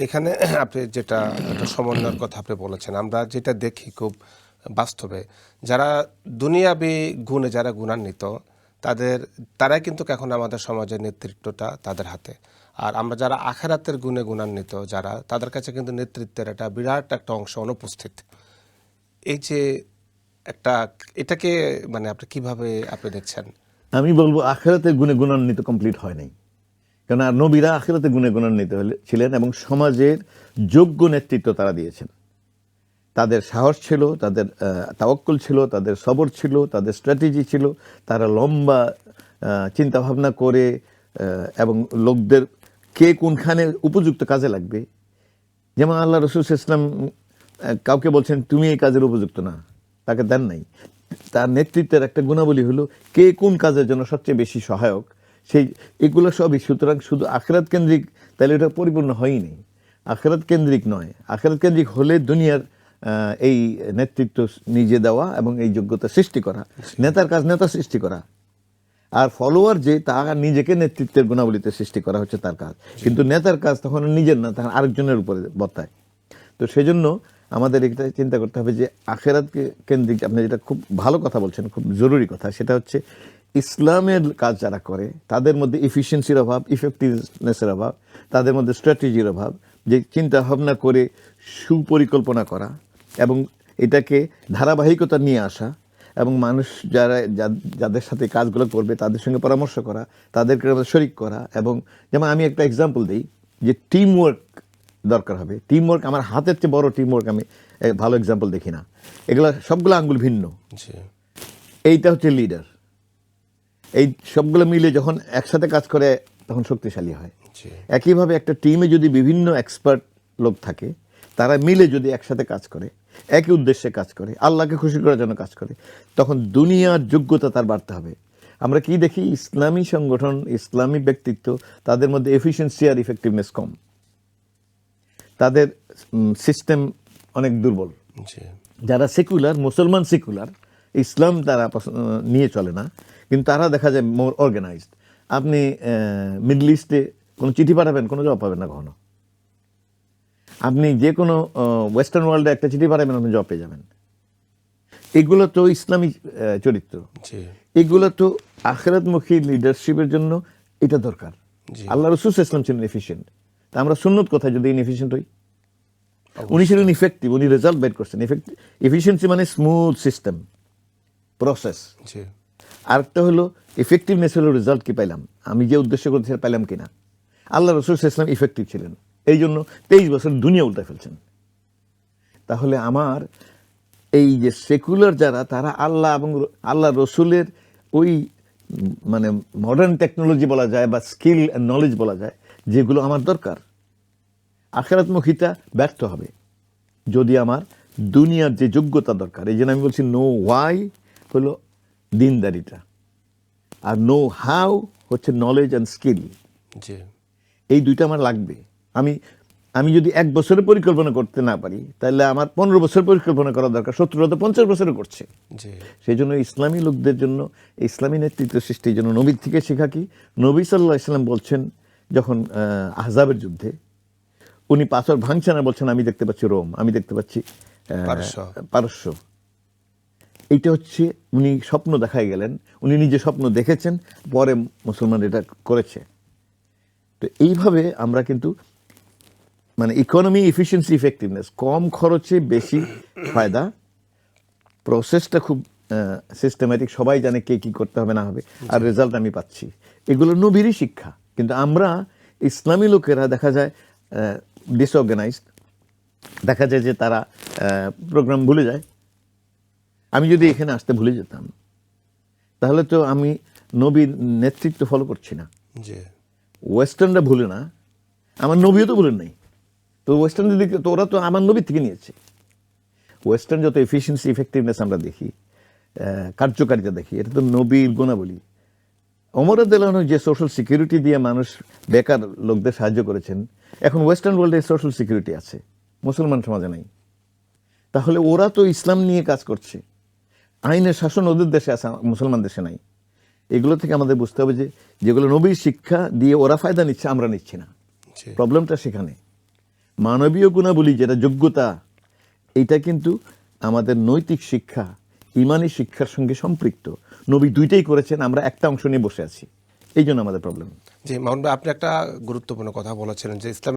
এখানে আপনি যেটা একটা সমন্বয়ের কথা আপনি বলেছেন আমরা যেটা দেখি খুব বাস্তবে যারা দুনিয়াবি গুণে যারা গুণান্বিত তাদের তারাই কিন্তু এখন আমাদের সমাজের নেতৃত্বটা তাদের হাতে। আর আমরা যারা আখেরাতের গুণে গুণান্বিত যারা তাদের কাছে কিন্তু নেতৃত্বের একটা বিরাট একটা অংশ অনুপস্থিত। এই যে একটা এটাকে মানে আপনি কীভাবে আপনি দেখছেন? আমি বলব আখেরাতে গুণে গুণান্বিত কমপ্লিট হয় নাই। কেন আর নবীরা আখেরাতে গুণে গুণান্বিত হলে- ছিলেন এবং সমাজের যোগ্য নেতৃত্ব তারা দিয়েছেন। তাদের সাহস ছিল, তাদের তাওয়াক্কুল ছিল, তাদের সবর ছিল, তাদের স্ট্র্যাটেজি ছিল। তারা লম্বা চিন্তা ভাবনা করে এবং লোকদের কে কোনখানে উপযুক্ত কাজে লাগবে। যেমন আল্লাহ রসুল ইসলাম কাউকে বলছেন, তুমি এই কাজের উপযুক্ত না। তাকে দেন নাই। তার নেতৃত্বের একটা গুণাবলী হলো, কে কোন কাজের জন্য সবচেয়ে বেশি সহায়ক? সেই, এগুলো সবই, সুতরাং শুধু আখরাত কেন্দ্রিক, তাহলে এটা পরিপূর্ণ হয়নি। আখরাত কেন্দ্রিক নয়। আখরাত কেন্দ্রিক হলে দুনিয়ার এই নেতৃত্ব নিজে দেওয়া এবং এই যোগ্যতা সৃষ্টি করা, নেতার কাজ নেতা সৃষ্টি করা। আর ফলোয়ার যে, তা নিজেকে নেতৃত্বের গুণাবলীতে সৃষ্টি করা হচ্ছে তার কাজ। কিন্তু নেতার কাজ তখন নিজের না, তখন আরেকজনের উপরে বর্তায়। তো সেজন্য আমাদের এটা চিন্তা করতে হবে যে, আখেরাতকে কেন্দ্রিক, আপনি যেটা খুব ভালো কথা বলছেন, খুব জরুরি কথা, সেটা হচ্ছে ইসলামের কাজ যারা করে তাদের মধ্যে ইফিসিয়েন্সির অভাব ইফেক্টিভনেসের অভাব তাদের মধ্যে স্ট্র্যাটেজির অভাব যে চিন্তা ভাবনা করে সুপরিকল্পনা করা এবং এটাকে ধারাবাহিকতা নিয়ে আসা এবং মানুষ যারা যাদের সাথে কাজগুলো করবে তাদের সঙ্গে পরামর্শ করা তাদেরকে শরিক করা এবং যেমন আমি একটা এক্সাম্পল দিই যে টিম ওয়ার্ক দরকার হবে। টিম ওয়ার্ক আমার হাতের চেয়ে বড় টিম ওয়ার্ক আমি ভালো এক্সাম্পল দেখি না। এগুলো সবগুলো আঙ্গুল ভিন্ন। এইটা হচ্ছে লিডার এই সবগুলো মিলে যখন একসাথে কাজ করে তখন শক্তিশালী হয়। একইভাবে একটা টিমে যদি বিভিন্ন এক্সপার্ট লোক থাকে তারা মিলে যদি একসাথে কাজ করে একই উদ্দেশ্যে কাজ করে আল্লাহকে খুশি করার জন্য কাজ করে তখন দুনিয়ার যোগ্যতা তার বাড়তে হবে। আমরা কি দেখি? ইসলামী সংগঠন ইসলামী ব্যক্তিত্ব তাদের মধ্যে এফিসিয়েন্সি আর ইফেক্টিভনেস কম। তাদের সিস্টেম অনেক দুর্বল। যারা সেকুলার মুসলমান সেকুলার ইসলাম তারা নিয়ে চলে না। কিন্তু তারা দেখা যায় মোর অর্গানাইজড আপনি মিডল ইস্টে কোনো চিঠি পাঠাবেন কোনো জবাব পাবেন না কখনো। আপনি যে কোনো ওয়েস্টার্ন ওয়ার্ল্ডে একটা চিঠি পাঠাবেন আপনি জবাব পেয়ে যাবেন। এগুলো তো ইসলামী চরিত্র। এগুলো তো আখেরাতমুখী লিডারশিপের জন্য এটা দরকার। আল্লাহ রসুল ইসলাম ছিলেন এফিসিয়েন্ট তা আমরা সুন্নত কোথায় যদি ইনএফিসিয়েন্ট হই? উনি ছিলেন ইফেক্টিভ উনি রেজাল্ট বের করছেন। এফিসিয়েন্সি মানে স্মুথ সিস্টেম প্রসেস আরেকটা হলো ইফেক্টিভনেস হলো রেজাল্ট কি পাইলাম? আমি যে উদ্দেশ্য করতে পাইলাম কিনা? আল্লাহ রসুল ইসলাম ইফেক্টিভ ছিলেন। এই জন্য তেইশ বছর দুনিয়া উল্টে ফেলছেন। তাহলে আমার এই যে সেকুলার যারা, তারা আল্লাহ এবং আল্লাহ রসুলের ওই মানে মডার্ন টেকনোলজি বলা যায় বা স্কিল অ্যান্ড নলেজ বলা যায়, যেগুলো আমার দরকার। আখেরাতমুখিতা ব্যর্থ হবে। যদি আমার দুনিয়ার যে যোগ্যতা দরকার, এই জন্য আমি বলছি নো ওয়াই হলো দিনদারিটা। আর নো হাউ হচ্ছে নলেজ অ্যান্ড স্কিল এই দুইটা আমার লাগবে। আমি আমি যদি এক বছরের পরিকল্পনা করতে না পারি তাহলে আমার পনেরো বছর পরিকল্পনা করা দরকার শত্রুরা তো পঞ্চাশ বছরে করছে। সেই জন্য ইসলামী লোকদের জন্য ইসলামী নেতৃত্ব সৃষ্টির জন্য নবীর থেকে শেখা কি? নবী সাল্লাহ ইসলাম বলছেন যখন আহজাবের যুদ্ধে উনি পাথর ভাঙছেন আর বলছেন আমি দেখতে পাচ্ছি রোম আমি দেখতে পাচ্ছি পারস্য। এইটা হচ্ছে উনি স্বপ্ন দেখাই গেলেন, উনি নিজে স্বপ্ন দেখেছেন, পরে মুসলমান এটা করেছে। তো এইভাবে আমরা কিন্তু মানে ইকোনমি এফিসিয়েন্সি ইফেক্টিভনেস কম খরচে বেশি ফায়দা। প্রসেসটা খুব সিস্টেম্যাটিক সবাই জানে কে কী করতে হবে, না হবে, আর রেজাল্ট আমি পাচ্ছি। এগুলো নবীরই শিক্ষা, কিন্তু আমরা ইসলামী লোকেরা দেখা যায় ডিসঅর্গানাইজড দেখা যায় যে তারা প্রোগ্রাম ভুলে যায়। আমি যদি এখানে আসতে ভুলে যেতাম তাহলে তো আমি নবীর নেতৃত্ব ফলো করছি না। ওয়েস্টার্নরা ভুলে না আমার নবীও তো ভুলেন নাই। তো ওয়েস্টার্ন দিকে তো ওরা তো আমার নবীর থেকে নিয়েছে। ওয়েস্টার্ন যত এফিসিয়েন্সি ইফেক্টিভনেস আমরা দেখি কার্যকারিতা দেখি এটা তো নবীর গুণাবলী। অমর দেলানো যে সোশ্যাল সিকিউরিটি দিয়ে মানুষ বেকার লোকদের সাহায্য করেছেন এখন ওয়েস্টার্ন ওয়ার্ল্ডে সোশ্যাল সিকিউরিটি আছে মুসলমান সমাজে নাই। তাহলে ওরা তো ইসলাম নিয়ে কাজ করছে। আইনের শাসন ওদের দেশে আছে মুসলমান দেশে নাই। এগুলো থেকে আমাদের বুঝতে হবে যে যেগুলো নবীর শিক্ষা দিয়ে ওরা ফায়দা নিচ্ছে আমরা নিচ্ছি না। প্রবলেমটা সেখানে। মানবীয় গুণাবলী যেটা যোগ্যতা এটা কিন্তু আমাদের নৈতিক শিক্ষা ইমানি শিক্ষার সঙ্গে সম্পৃক্ত। নবী দুইটাই করেছেন আমরা একটা অংশ নিয়ে বসে আছি। এই জন্য আমাদের প্রবলেম জি ভাই আপনি একটা গুরুত্বপূর্ণ কথা বলেছিলেন যে ইসলাম